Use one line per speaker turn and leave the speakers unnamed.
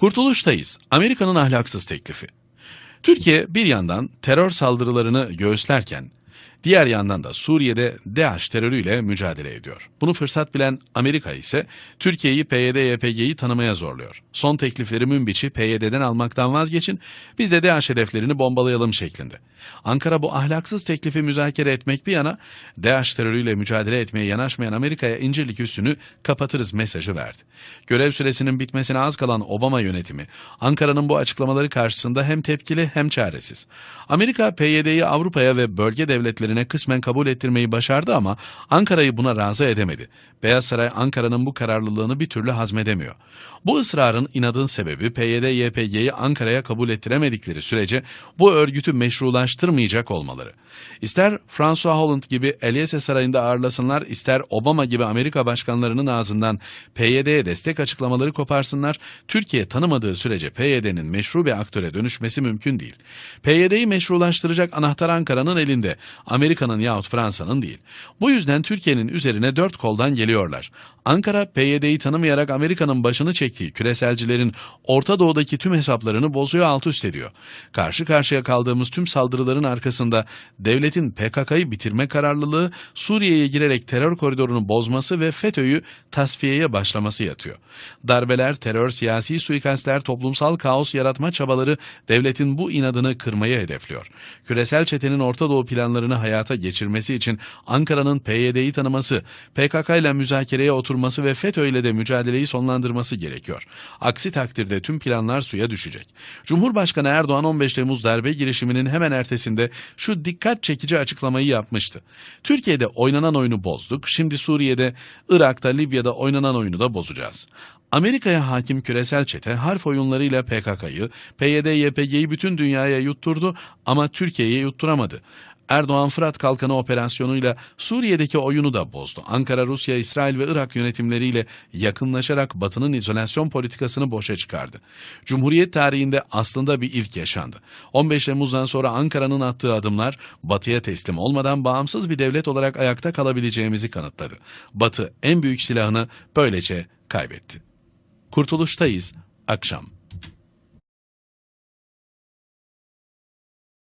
Kurtuluştayız. Amerika'nın ahlaksız teklifi. Türkiye bir yandan terör saldırılarını göğüslerken diğer yandan da Suriye'de DAEŞ terörüyle mücadele ediyor. Bunu fırsat bilen Amerika ise Türkiye'yi PYD-YPG'yi tanımaya zorluyor. Son teklifleri Münbiç'i PYD'den almaktan vazgeçin, biz de DAEŞ hedeflerini bombalayalım şeklinde. Ankara bu ahlaksız teklifi müzakere etmek bir yana, DAEŞ terörüyle mücadele etmeye yanaşmayan Amerika'ya incirlik üstünü kapatırız mesajı verdi. Görev süresinin bitmesine az kalan Obama yönetimi, Ankara'nın bu açıklamaları karşısında hem tepkili hem çaresiz. Amerika, PYD'yi Avrupa'ya ve bölge devletlerine kısmen kabul ettirmeyi başardı ama Ankara'yı buna razı edemedi. Beyaz Saray, Ankara'nın bu kararlılığını bir türlü hazmedemiyor. Bu ısrarın, inadın sebebi PYD-YPG'yi Ankara'ya kabul ettiremedikleri sürece bu örgütü meşrulaştırmayacak olmaları. İster François Hollande gibi Eliyese Sarayı'nda ağırlasınlar, ister Obama gibi Amerika başkanlarının ağzından PYD'ye destek açıklamaları koparsınlar, Türkiye tanımadığı sürece PYD'nin meşru bir aktöre dönüşmesi mümkün değil. PYD'yi meşrulaştıracak anahtar Ankara'nın elinde, Amerika'nın yahut Fransa'nın değil. Bu yüzden Türkiye'nin üzerine dört koldan geliyorlar. Ankara, PYD'yi tanımayarak Amerika'nın başını çektiği küreselcilerin Orta Doğu'daki tüm hesaplarını bozuyor alt üst ediyor. Karşı karşıya kaldığımız tüm saldırıların arkasında devletin PKK'yı bitirme kararlılığı, Suriye'ye girerek terör koridorunu bozması ve FETÖ'yü tasfiyeye başlaması yatıyor. Darbeler, terör, siyasi suikastler, toplumsal kaos yaratma çabaları devletin bu inadını kırmayı hedefliyor. Küresel çetenin Orta Doğu planlarını hayata geçirmesi için Ankara'nın PYD'yi tanıması, PKK ile müzakereye oturması ve FETÖ ile de mücadeleyi sonlandırması gerekiyor. Aksi takdirde tüm planlar suya düşecek. Cumhurbaşkanı Erdoğan 15 Temmuz darbe girişiminin hemen ertesinde şu dikkat çekici açıklamayı yapmıştı. Türkiye'de oynanan oyunu bozduk, şimdi Suriye'de, Irak'ta, Libya'da oynanan oyunu da bozacağız. Amerika'ya hakim küresel çete harf oyunlarıyla PKK'yı, PYD-YPG'yi bütün dünyaya yutturdu ama Türkiye'ye yutturamadı. Erdoğan Fırat Kalkanı operasyonuyla Suriye'deki oyunu da bozdu. Ankara, Rusya, İsrail ve Irak yönetimleriyle yakınlaşarak Batı'nın izolasyon politikasını boşa çıkardı. Cumhuriyet tarihinde aslında bir ilk yaşandı. 15 Temmuz'dan sonra Ankara'nın attığı adımlar Batı'ya teslim olmadan bağımsız bir devlet olarak ayakta kalabileceğimizi kanıtladı. Batı en büyük silahını böylece kaybetti. Kurtuluştayız, akşam.